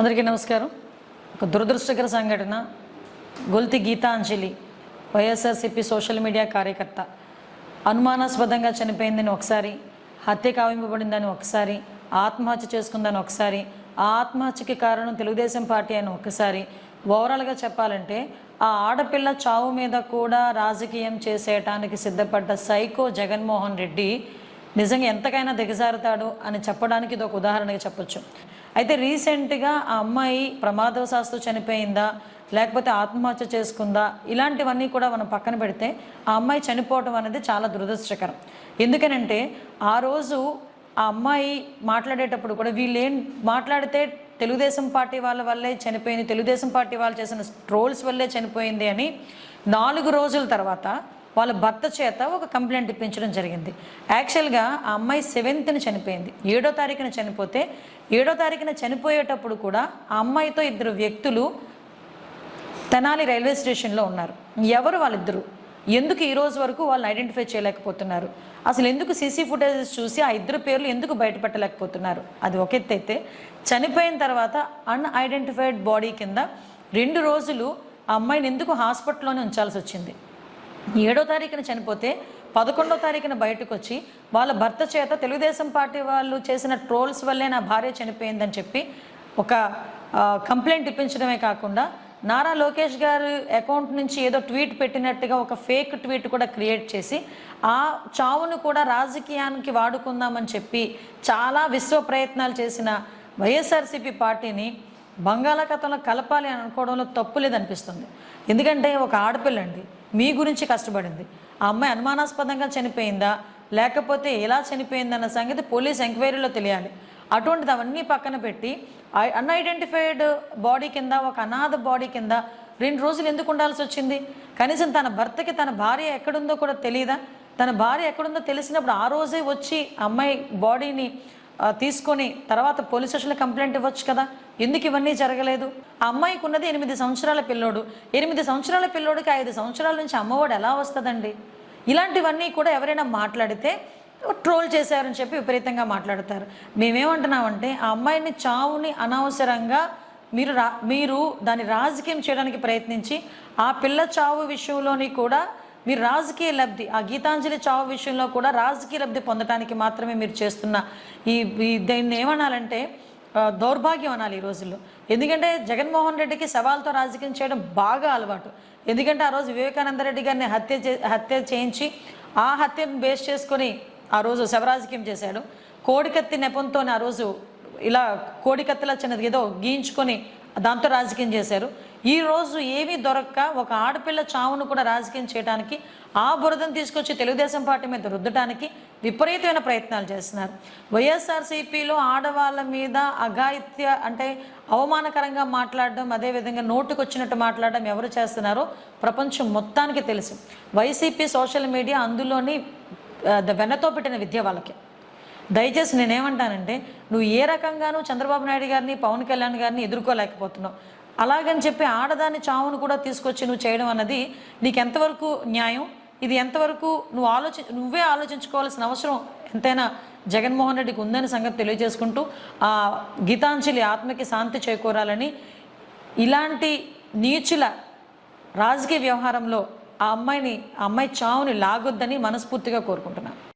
అందరికీ నమస్కారం. ఒక దురదృష్టకర సంఘటన. Golti Geetanjali YSRCP social media కార్యకర్త. అనుమానాస్పదంగా చనిపోయిందని ఒకసారి హత్య కావింపబడిందని ఒకసారి ఆత్మహత్య చేసుకుందని ఒకసారి ఆ ఆత్మహత్యకి కారణం తెలుగుదేశం పార్టీ అని ఒకసారి. ఓవరాల్గా చెప్పాలంటే ఆ ఆడపిల్ల చావు మీద కూడా రాజకీయం చేసేయటానికి సిద్ధపడ్డ సైకో జగన్మోహన్ రెడ్డి నిజంగా ఎంతకైనా దిగజారుతాడు అని చెప్పడానికి ఇది ఒక ఉదాహరణగా చెప్పొచ్చు. అయితే రీసెంట్గా ఆ అమ్మాయి ప్రమాదవశాస్తు చనిపోయిందా? లేకపోతే ఆత్మహత్య చేసుకుందా? ఇలాంటివన్నీ కూడా మనం పక్కన పెడితే ఆ అమ్మాయి చనిపోవటం అనేది చాలా దురదృష్టకరం. ఎందుకనంటే ఆ రోజు ఆ అమ్మాయి మాట్లాడేటప్పుడు కూడా వీళ్ళు ఏం మాట్లాడితే తెలుగుదేశం పార్టీ వాళ్ళ వల్లే చనిపోయింది తెలుగుదేశం పార్టీ వాళ్ళు చేసిన ట్రోల్స్ వల్లే చనిపోయింది అని నాలుగు రోజుల తర్వాత వాళ్ళ భర్త చేత ఒక కంప్లైంట్ ఇప్పించడం జరిగింది. యాక్చువల్గా ఆ అమ్మాయి సెవెంత్న చనిపోయింది. ఏడో తారీఖున చనిపోతే ఏడో తారీఖున చనిపోయేటప్పుడు కూడా ఆ అమ్మాయితో ఇద్దరు వ్యక్తులు తెనాలి రైల్వే స్టేషన్లో ఉన్నారు. ఎవరు వాళ్ళిద్దరు? ఎందుకు ఈ రోజు వరకు వాళ్ళని ఐడెంటిఫై చేయలేకపోతున్నారు? అసలు ఎందుకు సీసీ ఫుటేజెస్ చూసి ఆ ఇద్దరు పేర్లు ఎందుకు బయటపెట్టలేకపోతున్నారు? అది ఒక ఎత్తు అయితే చనిపోయిన తర్వాత అన్ఐడెంటిఫైడ్ బాడీ కింద రెండు రోజులు ఆ అమ్మాయిని ఎందుకు హాస్పిటల్లోనే ఉంచాల్సి వచ్చింది? ఏడో తారీఖున చనిపోతే పదకొండో తారీఖున బయటకు వచ్చి వాళ్ళ భర్త చేత తెలుగుదేశం పార్టీ వాళ్ళు చేసిన ట్రోల్స్ వల్లే నా భార్య చనిపోయిందని చెప్పి ఒక కంప్లైంట్ ఇప్పించడమే కాకుండా నారా లోకేష్ గారు అకౌంట్ నుంచి ఏదో ట్వీట్ పెట్టినట్టుగా ఒక ఫేక్ ట్వీట్ కూడా క్రియేట్ చేసి ఆ చావును కూడా రాజకీయానికి వాడుకుందామని చెప్పి చాలా విశ్వ ప్రయత్నాలు చేసిన వైఎస్ఆర్సీపీ పార్టీని బంగాళాఖాతంలో కలపాలి అని అనుకోవడంలో తప్పు లేదనిపిస్తుంది. ఎందుకంటే ఒక ఆడపిల్ల అండి మీ గురించి కష్టపడింది. ఆ అమ్మాయి అనుమానాస్పదంగా చనిపోయిందా? లేకపోతే ఎలా చనిపోయిందన్న సంగతి పోలీస్ ఎంక్వైరీలో తెలియాలి. అటువంటిది అవన్నీ పక్కన పెట్టి అన్ఐడెంటిఫైడ్ బాడీ కింద ఒక అనాథ బాడీ కింద రెండు రోజులు ఎందుకు ఉండాల్సి వచ్చింది? కనీసం తన భర్తకి తన భార్య ఎక్కడుందో కూడా తెలియదా తన భార్య ఎక్కడుందో తెలిసినప్పుడు ఆ రోజే వచ్చి ఆ అమ్మాయి బాడీని తీసుకొని తర్వాత పోలీస్ స్టేషన్లో కంప్లైంట్ ఇవ్వచ్చు కదా? ఎందుకు ఇవన్నీ జరగలేదు? ఆ అమ్మాయికి ఉన్నది ఎనిమిది సంవత్సరాల పిల్లోడు. ఎనిమిది సంవత్సరాల పిల్లోడికి ఐదు సంవత్సరాల నుంచి అమ్మఒడు ఎలా వస్తుందండి? ఇలాంటివన్నీ కూడా ఎవరైనా మాట్లాడితే ట్రోల్ చేశారని చెప్పి విపరీతంగా మాట్లాడతారు. మేమేమంటున్నామంటే ఆ అమ్మాయిని చావుని అనవసరంగా మీరు రా మీరు దాన్ని రాజకీయం చేయడానికి ప్రయత్నించి ఆ పిల్ల చావు విషయంలోని కూడా మీరు రాజకీయ లబ్ధి ఆ గీతాంజలి చావు విషయంలో కూడా రాజకీయ లబ్ధి పొందడానికి మాత్రమే మీరు చేస్తున్న ఈ దీన్ని ఏమనాలంటే దౌర్భాగ్యం అనాలి ఈ రోజుల్లో. ఎందుకంటే జగన్మోహన్ రెడ్డికి సవాల్తో రాజకీయం చేయడం బాగా అలవాటు. ఎందుకంటే ఆ రోజు వివేకానంద రెడ్డి గారిని హత్య చే హత్య చేయించి ఆ హత్యను బేస్ చేసుకొని ఆ రోజు శవరాజకీయం చేశాడు. కోడికత్తి నెపంతో ఆ రోజు ఇలా కోడికత్తిలా చిన్నది ఏదో గీయించుకొని దాంతో రాజకీయం చేశారు. ఈ రోజు ఏమీ దొరక్క ఒక ఆడపిల్ల చావును కూడా రాజకీయం చేయడానికి ఆ బురదను తీసుకొచ్చి తెలుగుదేశం పార్టీ మీద రుద్దడానికి విపరీతమైన ప్రయత్నాలు చేస్తున్నారు. వైఎస్ఆర్సీపీలో ఆడవాళ్ళ మీద అఘాయిత్య అంటే అవమానకరంగా మాట్లాడడం అదేవిధంగా నోటుకు వచ్చినట్టు మాట్లాడడం ఎవరు చేస్తున్నారో ప్రపంచం మొత్తానికి తెలుసు. వైసీపీ సోషల్ మీడియా అందులోని వెనతో పెట్టిన విద్య వాళ్ళకి. దయచేసి నేనేమంటానంటే నువ్వు ఏ రకంగానూ చంద్రబాబు నాయుడు గారిని పవన్ కళ్యాణ్ గారిని ఎదుర్కోలేకపోతున్నావు. అలాగని చెప్పి ఆడదాని చావును కూడా తీసుకొచ్చి నువ్వు చేయడం అన్నది నీకు ఎంతవరకు న్యాయం? ఇది ఎంతవరకు నువ్వు ఆలోచి నువ్వే ఆలోచించుకోవాల్సిన అవసరం ఎంతైనా జగన్మోహన్ రెడ్డికి ఉందని సంగతి తెలియజేసుకుంటూ ఆ గీతాంజలి ఆత్మకి శాంతి చేకూరాలని ఇలాంటి నీచుల రాజకీయ వ్యవహారంలో ఆ అమ్మాయిని ఆ అమ్మాయి చావుని లాగొద్దని మనస్ఫూర్తిగా కోరుకుంటున్నాను.